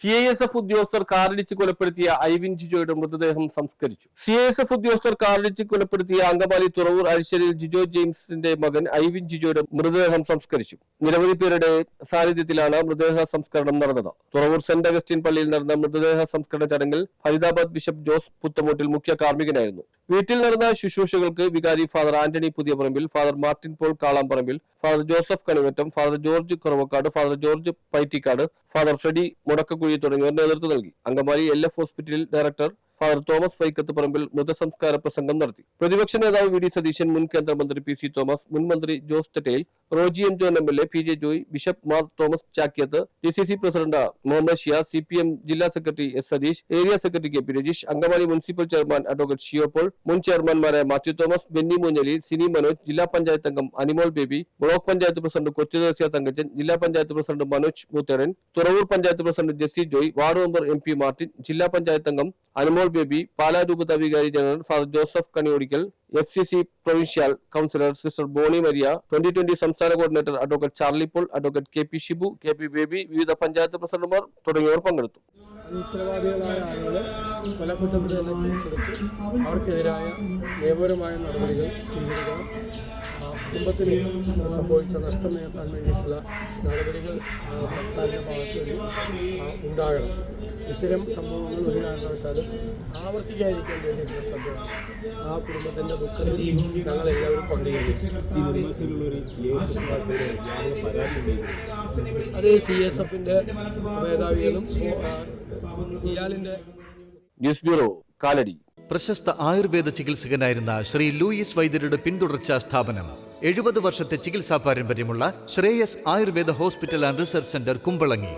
C I S F ഉദ്യോഗസ്ഥർ കാറിടിച്ച് കൊലപ്പെടുത്തിയ ഐവിൻ ജിജോയുടെ മൃതദേഹം സംസ്കരിച്ചു. സി ഐ എസ് എഫ് ഉദ്യോഗസ്ഥർ കാറിടിച്ച് കൊലപ്പെടുത്തിയ അങ്കമാലി തുറവൂർ അരിശ്ശേരിയിൽ ജിജോ ജെയിംസിന്റെ മകൻ ഐവിൻ ജിജോയുടെ മൃതദേഹം സംസ്കരിച്ചു. നിരവധി പേരുടെ സാന്നിധ്യത്തിലാണ് മൃതദേഹ സംസ്കരണം നടന്നത്. തുറവൂർ സെന്റ് അഗസ്റ്റിൻ പള്ളിയിൽ നടന്ന മൃതദേഹ സംസ്കരണ ചടങ്ങിൽ ഫരീദാബാദ് ബിഷപ്പ് ജോസ് പുത്തമൂട്ടിൽ മുഖ്യ കാർമ്മികനായിരുന്നു. വീട്ടിൽ നടന്ന ശുശ്രൂഷകൾക്ക് വികാരി father Antony Puthiyaparambil father Martin Paul Kalamparambil father Joseph Kanuvattam father George Kuruvakkad father George Paitikkad father Freddy Mudakkakuzhi തുടങ്ങിയവർ നേതൃത്വം നൽകി. അങ്കമാലി എൽ എഫ് ഹോസ്പിറ്റലിൽ ഡയറക്ടർ ഫാദർ തോമസ് വൈക്കത്ത് പറമ്പിൽ മൃതസംസ്കാര പ്രസംഗം നടത്തി. പ്രതിപക്ഷ നേതാവ് വി ഡി സതീശൻ മുൻ കേന്ദ്രമന്ത്രി പി സി തോമസ് മുൻ മന്ത്രി Jose Thettayil Roji M John M L A P J Joy bishop Mar Thomas Chakyath D C C president Muhammad Shiya C P M ജില്ലാ secretary S Satheesh area secretary K P Rajeesh Angamaly municipal chairman advocate Shiyopaul മുൻ ചെയർമാൻമാരായ മാത്യു തോമസ് ബെന്നി മുഞ്ഞലി സിനി മനോജ് ജില്ലാ പഞ്ചായത്ത് അംഗം Animol Baby block panchayat president Kochu ദേശീയ തങ്കച്ചൻ ജില്ലാ panchayat president Manoj Mootheran Thuravoor panchayat president Jessy Joy ward member M P Martin ജില്ലാ പഞ്ചായത്ത് അംഗം അനുമോൾ ബേബി പാലാ രൂപത വികാരി general father Joseph Kaniyodikkal F C C provincial councillor sister Boni Maria twenty twenty സംസ്ഥാന coordinator advocate Charlie Paul advocate K P Shibu K P Baby വിവിധ പഞ്ചായത്ത് പ്രസിഡന്റുമാർ തുടങ്ങിയവർ പങ്കെടുത്തു. കൊലപ്പെട്ടവരെ അവർക്കെതിരായ നിയമപരമായ നടപടികൾ കുടുംബത്തിന് സംഭവിച്ച നഷ്ടം നികത്താൻ വേണ്ടിയിട്ടുള്ള നടപടികൾ സർക്കാരിന്റെ ഭാഗത്ത് നിന്ന് ഉണ്ടാകണം. ഇത്തരം സംഭവങ്ങൾ ഒരു കാരണവശാലും ആവർത്തിക്കാതിരിക്കാൻ വേണ്ടിയിട്ടുള്ള ശ്രദ്ധ ആ കുടുംബത്തിന്റെ ദുഃഖം ഞങ്ങളെല്ലാവരും ഉണ്ടായിരുന്നു അത് സി എസ് എഫിന്റെ മേധാവികളും സിയാലിന്റെ ന്യൂസ് ബ്യൂറോ കാലടി. പ്രശസ്ത ആയുർവേദ ചികിത്സകനായിരുന്ന ശ്രീ ലൂയിസ് വൈദ്യരുടെ പിന്തുടർച്ചാ സ്ഥാപനം. എഴുപത് വർഷത്തെ ചികിത്സാ പാരമ്പര്യമുള്ള Shreyas Ayurveda hospital and research centre Kumbalangi.